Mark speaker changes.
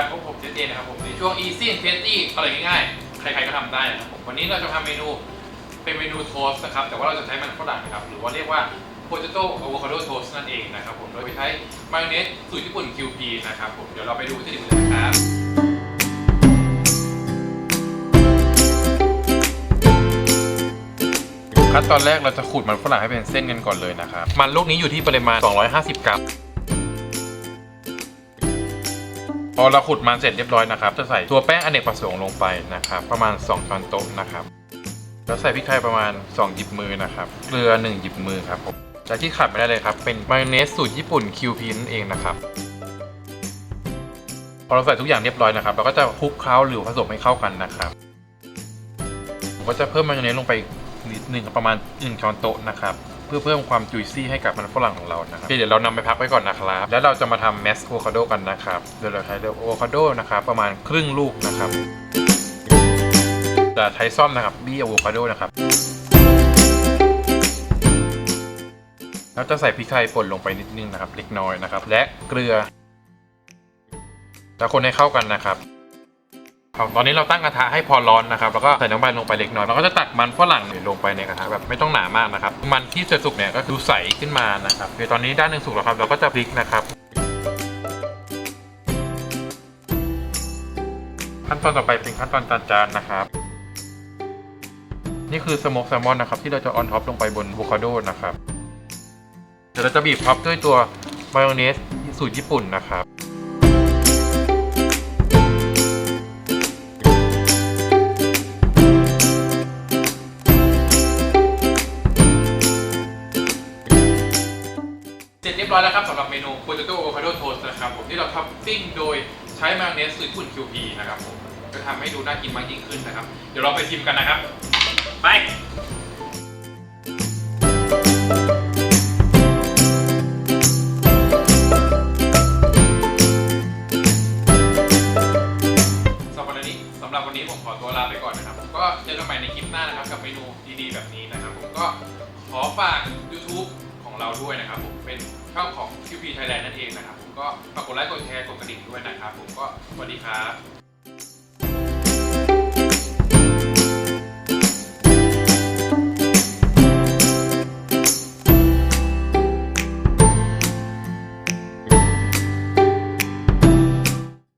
Speaker 1: ับพบผมเจเจนะครับผมในช่วง easy and tasty อะไรง่ายๆ ใครๆก็ทำได้นะครับผมวันนี้เราจะทำเมนูเป็นเมนูโทสต์นะครับ แต่ว่าเราจะใช้มันฝรั่งนะครับ หรือว่าเรียกว่า potato avocado toast นั่นเองนะครับผม โดยไปใช้มายองเนสสูตรญี่ปุ่น QP นะครับผม เดี๋ยวเราไปดูที่ดิบกันนะครับ ขั้นตอนแรกเราจะขูดมันฝรั่งให้เป็นเส้นกันก่อนเลยนะครับ มันลูกนี้อยู่ที่ปริมาณ 250 กรัม พอเราขุดมันเสร็จเรียบร้อยนะครับ จะใส่ตัวแป้งอเนกประสงค์ลงไปนะครับ ประมาณ 2 ช้อนโต๊ะนะครับ แล้วใส่พริกไทยประมาณ 2 หยิบมือนะครับ เกลือ 1 หยิบมือครับผมและที่ขาดไม่ได้เลยครับ เป็นมายองเนสสูตรญี่ปุ่น QP นั่นเองนะครับ พอเราใส่ทุกอย่างเรียบร้อยนะครับ เราก็จะคลุกเคล้าหรือผสมให้เข้ากันนะครับก็จะเพิ่มมายองเนสลงไปนิดหนึ่งประมาณ1ช้อนโต๊ะนะครับ เพื่อเพิ่มความจุยซี่ให้กับมันฝรั่งของเรานะครับเคเดี๋ยวเรานำไปพักไว้ก่อนนะครับ แล้วเราจะมาทำแมสโ o คาโดกันนะครับโดยเราใช้อโวคาโดนะครับประมาณครึ่งลูกนะครับจะใช้ซ่อมนะครับบี้อะโวคาโดนะครับแล้วจะใส่พริกไทยป่นลงไปนิดนึงนะครับ เล็กน้อยนะครับ และเกลือแล้วคนให้เข้ากันนะครับ ครับตอนนี้เราตั้งกระทะให้พอร้อนนะครับแล้วก็ใส่น้ำมันลงไปเล็กน้อยแล้วก็จะตักมันฝรั่งลงไปในกระทะแบบไม่ต้องหนามากนะครับมันที่จะสุกเนี่ยก็คือใสขึ้นมานะครับโดยตอนนี้ด้านหนึ่งสุกแล้วครับเราก็จะพลิกนะครับขั้นตอนต่อไปเป็นขั้นตอนจานนะครับ นี่คือสโมกแซลมอนนะครับที่เราจะออนท็อปลงไปบนอะโวคาโดนะครับเดี๋ยวเราจะบีบท็อปด้วยตัวมายองเนสสูตรญี่ปุ่นนะครับ ยบร้อยแล้วครับสำหรับเมนู Potato Avocado Toast นะครับผมที่เราท็อปปิ้งโดยใช้มายองเนสสูตรญี่ปุ่น QP นะครับผมจะทำให้ดูน่ากินมากยิ่งขึ้นนะครับ เดี๋ยวเราไปชิมกันนะครับ ไปสำหรับวันนี้สำหรับวันนี้ผมขอตัวลาไปก่อนนะครับผมก็เจอกันใหม่ในคลิปหน้านะครับ กับเมนูดีๆแบบนี้นะครับ ผมก็ขอฝาก ของเราด้วยนะครับผมเป็นช่องของ QP Thailand นั่นเองนะครับผมก็ฝากกดไลค์กดแชร์กดกระดิ่งด้วยนะครับผมก็สวัสดีครับ